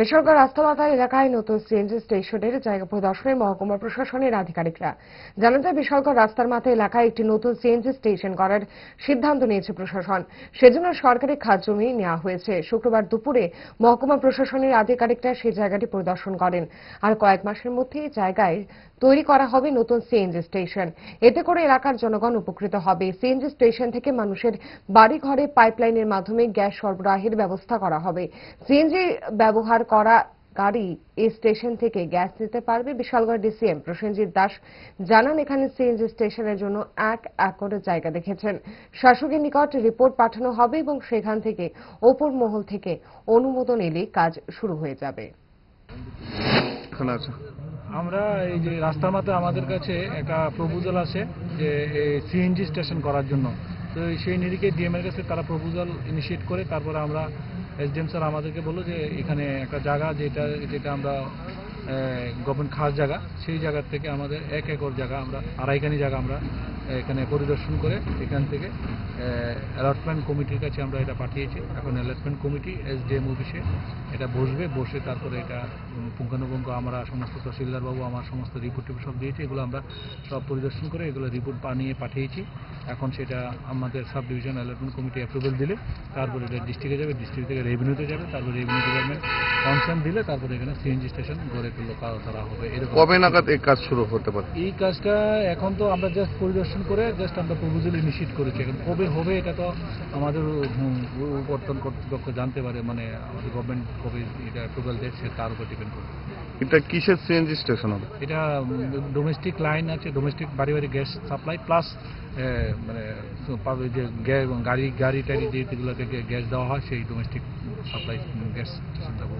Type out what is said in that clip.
বেসরকারি রাস্তামাতা এলাকায় নতুন সিএনজি স্টেশনের জায়গা পরিদর্শনে মহকুমা প্রশাসনের আধিকারিকরা। জানা যায়, বেসরকার রাস্তার মাথা এলাকায় একটি নতুন সিএনজি স্টেশন করার সিদ্ধান্ত নিয়েছে প্রশাসন। সেজন্য সরকারি খাত জমি নেওয়া হয়েছে। শুক্রবার দুপুরে মহকুমা প্রশাসনের আধিকারিকরা সেই জায়গাটি পরিদর্শন করেন। আর কয়েক মাসের মধ্যেই জায়গায় তৈরি করা হবে নতুন সিএনজি স্টেশন। এতে করে এলাকার জনগণ উপকৃত হবে। সিএনজি স্টেশন থেকে মানুষের বাড়ি ঘরে পাইপলাইনের মাধ্যমে গ্যাস সরবরাহের ব্যবস্থা করা হবে। সিএনজি ব্যবহার করা গাড়ি এই স্টেশন থেকে গ্যাস নিতে পারবে। বিশালগড় ডিসিএম প্রসেনজিৎ দাস জানান এখানে সিএনজি স্টেশনের জন্য এক একর জায়গা দেখেছেন। শাসকের নিকট রিপোর্ট পাঠানো হবে এবং সেখান থেকে ওপর মহল থেকে অনুমোদন এলে কাজ শুরু হয়ে যাবে। আমরা এই যে রাস্তার মাথায় আমাদের কাছে একটা প্রপোজাল আছে যে সিএনজি স্টেশন করার জন্য। তো সেই নিরিখে ডিএম এর কাছে তারা প্রপোজাল ইনিশিয়েট করে তারপরে আমরা এসডিএম স্যার আমাদেরকে বলল যে এখানে একটা জায়গা যেটা যেটা আমরা গভর্নমেন্ট খাস জায়গা, সেই জায়গার থেকে আমাদের এক একর জায়গা আমরা, আড়াইখানি জায়গা আমরা এখানে পরিদর্শন করে এখান থেকে অ্যালটমেন্ট কমিটির কাছে আমরা এটা পাঠিয়েছি। এখন অ্যালটমেন্ট কমিটি এসডিএম অফিসে এটা বসবে, বসে তারপরে এটা পুঙ্খানুপুঙ্খ আমরা সমস্ত তহসিলদার বাবু আমার সমস্ত রিপোর্ট সব দিয়েছি, এগুলো আমরা সব পরিদর্শন করে এগুলো রিপোর্ট বানিয়ে পাঠিয়েছি। এখন সেটা আমাদের sub division allotment committee approval দিলে তারপরে এটা ডিস্ট্রিক্টে যাবে ডিস্ট্রিক্ট থেকে রেভিনিউতে যাবে তারপরে রেভিনিউ ডিপার্টমেন্ট কনসার্ন দিলে তারপরে এখানে সিএনজি স্টেশন গড়ে তুললো তারা হবে এরকম। কবে নাগাদ এই কাজ শুরু হতে পারে? এই কাজটা এখন তো আমরা জাস্ট পরিদর্শন করে জাস্ট আমরা প্রপোজাল ইনিশিয়েট করেছি। এখন কবে হবে এটা তো আমাদের উপর্তন কর্তৃপক্ষ জানতে পারে মানে আমাদের গভর্নমেন্ট কবে এটা অ্যাপ্রুভাল দেয় সে তার উপর ডিপেন্ড করবে। এটা কিসের সিএনজি স্টেশন হবে? এটা ডোমেস্টিক লাইন আছে ডোমেস্টিক বাড়ি বাড়ি গ্যাস সাপ্লাই প্লাস মানে যে গ্যাস গাড়ি গাড়ি টাড়ি যেগুলো থেকে গ্যাস দেওয়া হয়, সেই ডোমেস্টিক সাপ্লাই গ্যাস স্টেশন দেবো